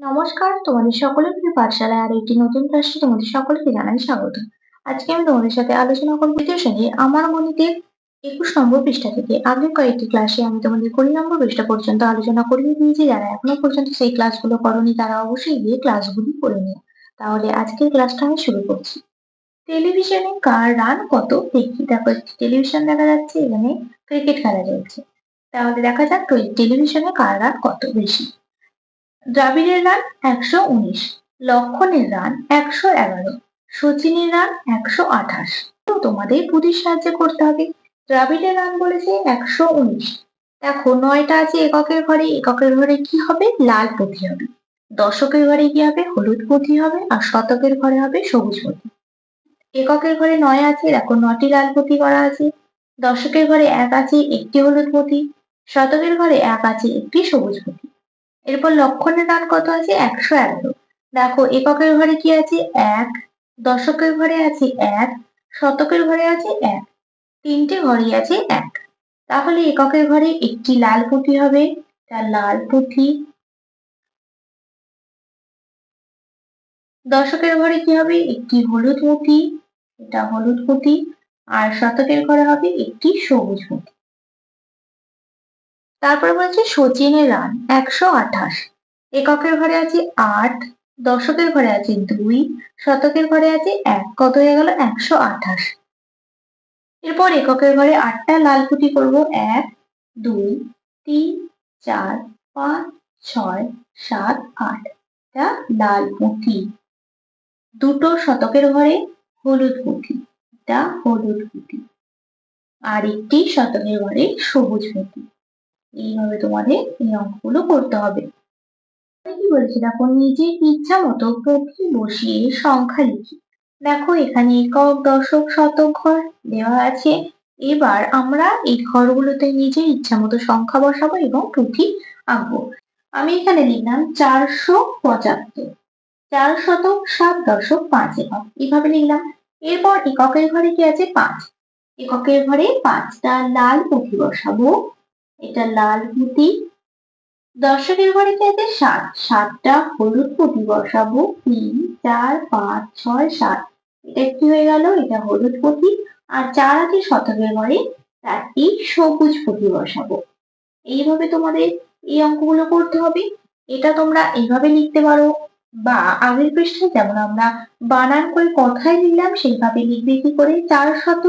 নমস্কার, তোমাদের সকলের প্রিয় পাঠশালায় আর একটি নতুন ক্লাসে তোমাদের সকলকে জানাই স্বাগত। আজকে আমি তোমাদের সাথে আলোচনা করব দ্বিতীয় শ্রেণির আমার গণিতের একুশ নম্বর পৃষ্ঠা থেকে। আগের কয়েকটি ক্লাসে আমি তোমাদের কুড়ি নম্বর পৃষ্ঠা পর্যন্ত আলোচনা করিয়ে দিয়েছি। যারা এখনও পর্যন্ত সেই ক্লাসগুলো করনি, তারা অবশ্যই গিয়ে ক্লাসগুলি করে নিও। তাহলে আজকের ক্লাসটা আমি শুরু করছি। টেলিভিশনে কার রান কত? দেখি দেখো টেলিভিশন দেখা যাচ্ছে, এখানে ক্রিকেট খেলা চলছে। তাহলে দেখা যাক টেলিভিশনে কার রান কত বেশি? দ্রাবিড়ের রান একশো উনিশ, লক্ষণের রান একশো এগারো সচিনের রান একশো আঠাশ। তো তোমাদের বুদ্ধির সাহায্যে করতে হবে। দ্রাবিড়ের রান বলেছে একশো উনিশ। দেখো, নয়টা আছে এককের ঘরে। এককের ঘরে কি হবে? লাল পুঁথি হবে। দশকের ঘরে কি হবে? হলুদ পুঁথি হবে। আর শতকের ঘরে হবে সবুজ পুঁথি। এককের ঘরে নয় আছে। দেখো, নটি লাল পুঁথি করা আছে। দশকের ঘরে এক আছে একটি হলুদ পুঁথি। শতকের ঘরে এক আছে একটি সবুজ পুঁথি। এরপর লক্ষণের রান কত আছে? একশো এগারো। দেখো, এককের ঘরে কি আছে? এক। দশকের ঘরে আছে এক। শতকের ঘরে আছে এক। তিনটে ঘরেই আছে এক। তাহলে এককের ঘরে একটি লাল পুঁথি হবে। তার লাল পুঁথি। দশকের ঘরে কি হবে? একটি হলুদ পুঁথি। এটা হলুদ পুঁথি। আর শতকের ঘরে হবে একটি সবুজ পুঁথি। তারপরে বলছে সচিনের রান, একশো আঠাশ। এককের ঘরে আছে আট, দশকের ঘরে আছে দুই, শতকের ঘরে আছে এক, কত হয়ে গেল একশো আঠাশ। এরপর এককের ঘরে আটটা লাল পুঁতি করব এক, দুই, তিন, চার, পাঁচ, ছয়, সাত, আট। এটা লাল পুঁথি দুটো শতকের ঘরে হলুদ পুঁথি এটা হলুদ পুঁথি আর একটি শতকের ঘরে সবুজ পুঁথি এইভাবে তোমাদের এই অঙ্কগুলো করতে হবে। কি বলেছে? দেখো, নিজের ইচ্ছা মতো পুঁথি বসিয়ে সংখ্যা লিখি। দেখো, এখানে একক, দশক, শতক, ঘর দেওয়া আছে। এবার আমরা এই ঘরগুলোতে নিজের ইচ্ছা মতো সংখ্যা বসাবো এবং পুঁথি আঁকবো। আমি এখানে লিখলাম চারশো পঁচাত্তর। চার শতক, সাত দশক, পাঁচ একক। এইভাবে লিখলাম। এরপর এককের ঘরে কি আছে? পাঁচ। এককের ঘরে পাঁচটা লাল পুঁথি বসাবো। এটা লাল পুঁতি দর্শকের ঘরে চাইতে সাত, সাতটা হলুদ পুঁতি বসাবো। তিন, চার, পাঁচ, ছয়, সাত। এটা কি হয়ে গেল? এটা হলুদ পুঁতি আর চার আছে শতকের ঘরে, চারটি সবুজ পুঁতি বসাবো। এইভাবে তোমাদের এই অঙ্কগুলো করতে হবে। এটা তোমরা এইভাবে লিখতে পারো। বা আগের পৃষ্ঠায় যেমন আমরা বানান করে কথায় লিখলাম সেইভাবে লিখবে কি করে? চার শত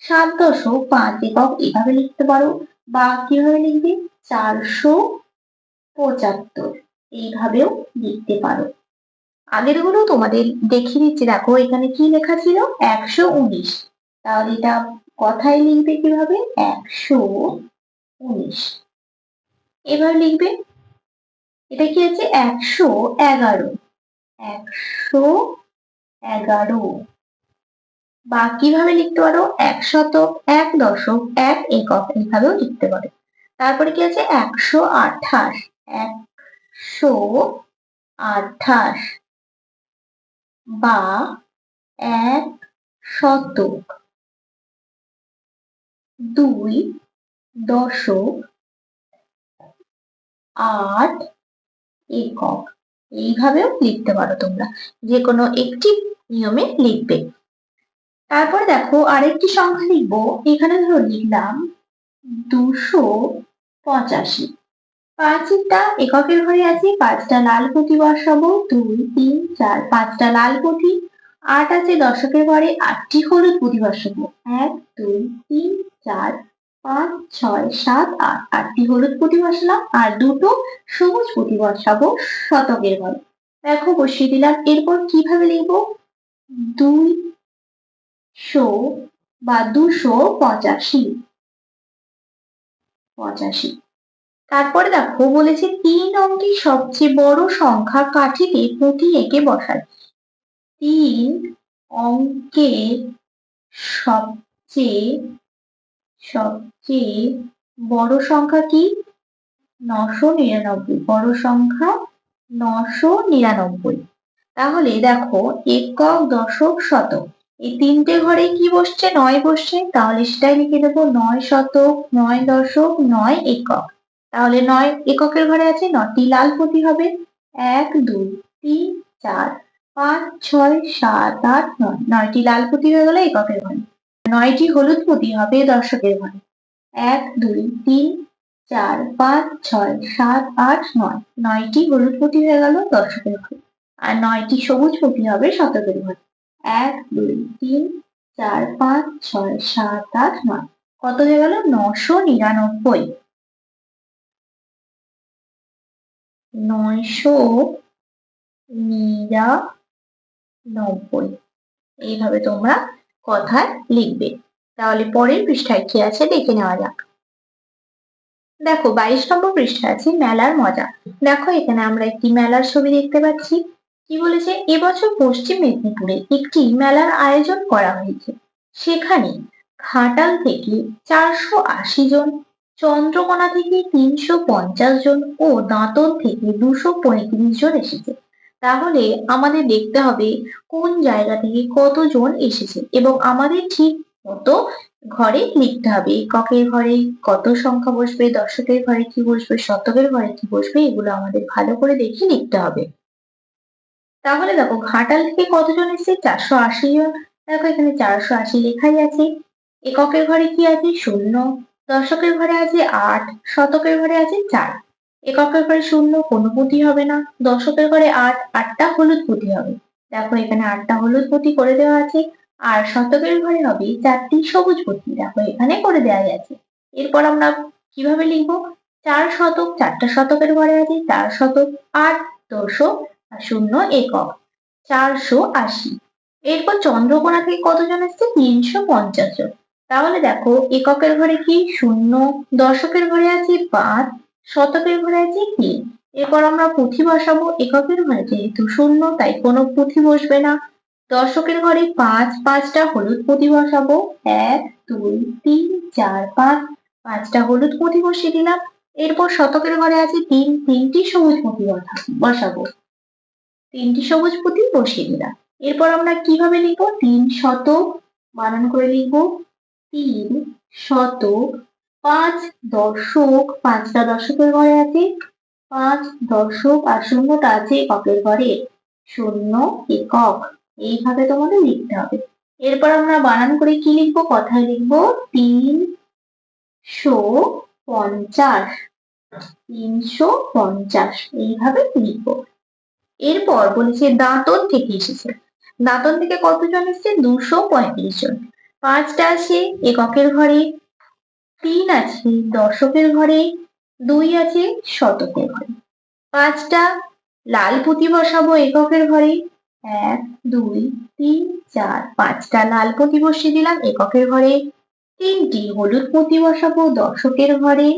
সাত দশক, পাঁচ একক এভাবে লিখতে পারো। বা কীভাবে লিখবে? চারশো পঁচাত্তর। এইভাবেও লিখতে পারো। আগেরগুলো তোমাদের দেখিয়ে দিচ্ছি। দেখো, এখানে কি লেখা ছিল? একশো উনিশ। তাহলে এটা কথায় লিখবে কীভাবে? একশো উনিশ। এবার লিখবে, এটা কি আছে? একশো এগারো। একশো এগারো। বা কীভাবে লিখতে পারো? এক শতক এক দশক এক একক এইভাবেও লিখতে পারো। তারপরে কি আছে? একশো আঠাশ একশো আঠাশ বা এক শতক দুই দশক আট একক। এইভাবেও লিখতে পারো তোমরা। যে কোনো একটি নিয়মে লিখবে। তারপরে দেখো আরেকটি সংখ্যা লিখব। এখানে ধরো লিখলাম দুশো পঁচাশি। পাঁচটা এককের ঘরে আছে, পাঁচটা লাল পুঁথি বসাবো, দুই, তিন, চার, পাঁচটা লাল পুঁথি আট আছে দশকের ঘরে, আটটি হলুদ পুঁথি বসাবো। এক, দুই, তিন, চার, পাঁচ, ছয়, সাত, আট, আটটি হলুদ পুঁথি বসালাম, আর দুটো সবুজ পুঁথি বসাবো শতকের ঘরে। দেখো বসিয়ে দিলাম, এরপর কীভাবে লিখব? দুই শো বা দুশো পঁচাশি। পঁচাশি। তারপরে দেখো বলেছে তিন অঙ্কে সবচেয়ে বড় সংখ্যা কাঠিতে পুঁতি একে বসায়। তিন অঙ্কে সবচেয়ে সবচেয়ে বড় সংখ্যা কি? নশো নিরানব্বই। বড় সংখ্যা নশো নিরানব্বই। তাহলে দেখো একক দশক শতক। এই তিনটে ঘরে কি বসছে? নয় বসছে। তাহলে সেটাই লিখে দেবো। নয় শতক, নয় দশক, নয় একক। তাহলে নয় এককের ঘরে আছে নটি লাল পুঁতি হবে। এক, দুই, তিন, চার, পাঁচ, ছয়, সাত, আট, নয়। নয়টি লাল পুঁতি হয়ে গেল এককের ঘরে। নয়টি হলুদ পুঁতি হবে দর্শকের ঘরে। এক, দুই, তিন, চার, পাঁচ, ছয়, সাত, আট, নয়। নয়টি হলুদ পুঁতি হয়ে গেল দর্শকের ঘরে। আর নয়টি সবুজ পুঁতি হবে শতকের ঘরে। এক, দুই, তিন, চার, পাঁচ, ছয়, সাত, আট, নয়। কত হয়ে গেল? নশো নিরানব্বই। নয়শো নিরানব্বই। এইভাবে তোমরা কথায় লিখবে। তাহলে পরের পৃষ্ঠায় কি আছে দেখে নেওয়া যাক। দেখো, বাইশ নম্বর পৃষ্ঠায় আছে মেলার মজা। দেখো, এখানে আমরা একটি মেলার ছবি দেখতে পাচ্ছি। কি বলেছে? এবছর পশ্চিম মেদিনীপুরে একটি মেলার আয়োজন করা হয়েছে। সেখানে ঘাটাল থেকে চারশো আশি জন, চন্দ্রকোনা থেকে তিনশো পঞ্চাশ জন ও দাঁতন থেকে দুশো পঁয়ত্রিশ জন এসেছে। তাহলে আমাদের দেখতে হবে কোন জায়গা থেকে কতজন এসেছে এবং আমাদের ঠিক মতো ঘরে লিখতে হবে এককের ঘরে কত সংখ্যা বসবে, দশকের ঘরে কি বসবে, শতকের ঘরে কি বসবে, এগুলো আমাদের ভালো করে দেখে লিখতে হবে। তাহলে দেখো ঘাটাল থেকে কতজন এসেছে? চারশো আশি জন। দেখো এখানে চারশো আশি লেখাই আছে। এককের ঘরে কি আছে? শূন্য। দশকের ঘরে আছে আট। শতকের ঘরে আছে চার। এককের ঘরে শূন্য, কোনো পুঁতি হবে না। দশকের ঘরে আট, আটটা হলুদ পুঁতি হবে। দেখো এখানে আটটা হলুদ পুঁতি করে দেওয়া আছে। আর শতকের ঘরে হবে চারটি সবুজ পুঁতি। দেখো এখানে করে দেওয়া আছে। এরপর আমরা কীভাবে লিখব? চার শতক, চারটা শতকের ঘরে আছে, চার শতক, আট দশক শূন্য একক, চারশো আশি। এরপর চন্দ্রকোনা থেকে কতজন এসছে? তিনশো পঞ্চাশ জন। তাহলে দেখো, এককের ঘরে কি? শূন্য। দশকের ঘরে আছে পাঁচ। শতকের ঘরে আছে তিন। এরপর আমরা পুঁথি বসাবো। এককের ঘরে যেহেতু শূন্য, তাই কোনো পুঁথি বসবে না। দশকের ঘরে পাঁচ। পাঁচটা হলুদ পুঁথি বসাবো। এক, দুই, তিন, চার, পাঁচ। পাঁচটা হলুদ পুঁথি বসিয়ে দিলাম। এরপর শতকের ঘরে আছে তিন। তিনটি সবুজ পুঁতি বসাবো। তিনটি সবুজ পুঁতি বসিয়ে দিলাম। এরপর আমরা কীভাবে লিখব? তিন শত বানান করে লিখব। তিন শত পাঁচ দশক, পাঁচটা দশকের ঘরে আছে। পাঁচ দশক আর শূন্যটা আছে এককের ঘরে। শূন্য একক। এইভাবে তোমাদের লিখতে হবে। এরপর আমরা বানান করে কি লিখব? কথায় লিখব? তিন শো পঞ্চাশ। তিনশো পঞ্চাশ। এইভাবে লিখব। এরপর বলেছে দাঁতন থেকে এসেছে। দাঁতন থেকে কতজন এসেছে? দুশো পঁয়ত্রিশ জন। পাঁচটা আছে এককের ঘরে, তিন আছে দর্শকের ঘরে, দুই আছে শতকের ঘরে। পাঁচটা লাল পুঁতি বসাবো এককের ঘরে, এক, দুই, তিন, চার। পাঁচটা লাল পুঁতি বসিয়ে দিলাম এককের ঘরে, তিনটি হলুদ পুঁতি বসাবো দর্শকের ঘরে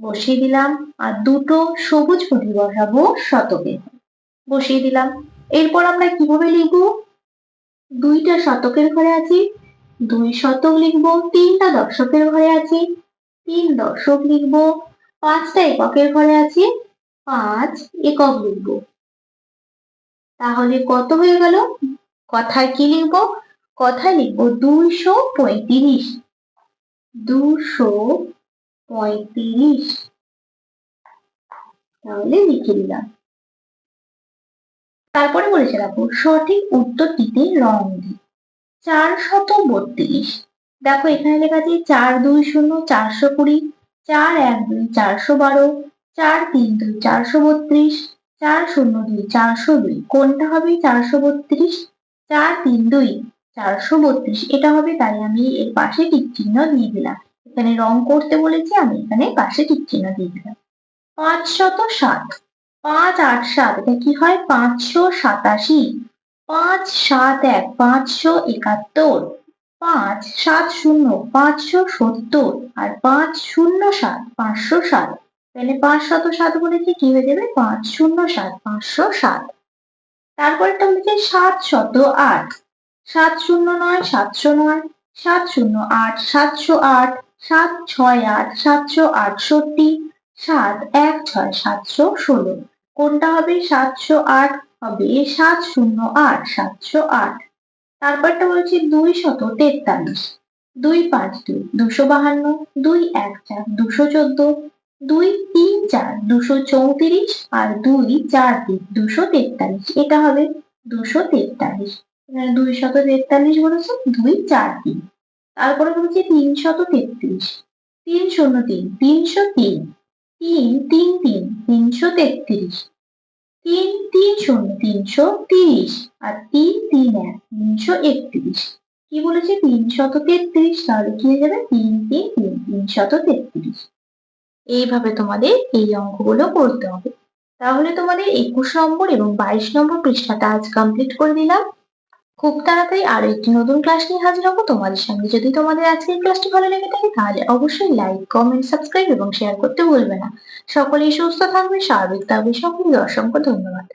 বসিয়ে দিলাম, আর দুটো সবুজ পুঁতি বসাবো শতকের বসিয়ে দিলাম। এরপর আমরা কীভাবে লিখব? দুইটা শতকের ঘরে আছি, দুই শতক লিখব, তিনটা দশকের ঘরে আছে, তিন দশক লিখব, পাঁচটা এককের ঘরে আছে, পাঁচ একক লিখব। তাহলে কত হয়ে গেল? কথায় কি লিখব? কথায় লিখব দুইশো পঁয়ত্রিশ। দুশো পঁয়ত্রিশ। তাহলে লিখে দিলাম। তারপরে বলেছে দেখো, সঠিক উত্তরটিতে রং দিই চার শত বত্রিশ। দেখো এখানে লেখা আছে চার দুই শূন্য চারশো কুড়ি, চার এক দুই চারশো বারো, চার তিন দুই চারশো বত্রিশ, চার শূন্য দুই চারশো দুই। কোনটা হবে চারশো বত্রিশ? চার তিন দুই চারশো বত্রিশ। এটা হবে তাই আমি এর পাশে টিক চিহ্ন দিয়ে দিলাম। এখানে রং করতে বলেছি, আমি এখানে পাশে টিক চিহ্ন দিয়ে দিলাম। পাঁচ শত সাত পাঁচ আট সাত, এটা কি হয়? পাঁচশো সাতাশি। পাঁচ সাত এক, পাঁচশো একাত্তর। পাঁচ সাত শূন্য, পাঁচশো সত্তর। আর পাঁচ শূন্য সাত, পাঁচশো সাত। তাহলে পাঁচ শত সাত বলেছে কি হয়ে যাবে? পাঁচ শূন্য সাত, পাঁচশো সাত। তারপরটা বলেছে সাত শত আট। সাত শূন্য নয়, সাতশো নয়। সাত শূন্য আট, সাতশো আট। সাত ছয় আট, সাতশো আটষট্টি। সাত এক ছয়, সাতশো ষোলো। কোনটা হবে? সাতশো আট হবে। সাত শূন্য আট, সাতশো আট। তারপরটা বলছি দুই শত তেতাল্লিশ। দুই পাঁচ দুই, দুশো বাহান্ন, দুই এক চার, দুশো চোদ্দ, দুই তিন চার, দুশো চৌত্রিশ আর দুই চার তিন, দুশো তেতাল্লিশ। এটা হবে দুশো তেতাল্লিশ। দুই শত তেতাল্লিশ বলেছে, দুই চার তিন। তারপরে বলেছে তিনশত তেত্রিশ। তিন শূন্য তিন, তিনশো তিন। তিন তিন তিন, তিনশো তেত্রিশ। তিন তিন, শূন্য, তিনশো তিরিশ। আর তিন তিন, এক, তিনশো একত্রিশ। কি বলেছে? তিনশত তেত্রিশ। তাহলে কি হয়ে যাবে? তিন তিন তিন, তিনশত তেত্রিশ। এইভাবে তোমাদের এই অঙ্কগুলো করতে হবে। তাহলে তোমাদের একুশ নম্বর এবং বাইশ নম্বর পৃষ্ঠাটা আজ কমপ্লিট করে দিলাম খুব তাড়াতাড়ি আরও একটি নতুন ক্লাস নিয়ে হাজির হব। তোমাদের সঙ্গে যদি তোমাদের আজকের ক্লাসটি ভালো লেগে থাকে, তাহলে অবশ্যই লাইক কমেন্ট সাবস্ক্রাইব এবং শেয়ার করতে ভুলবে না। সকলেই সুস্থ থাকবে স্বাভাবিক থাকবে সকলকে অসংখ্য ধন্যবাদ।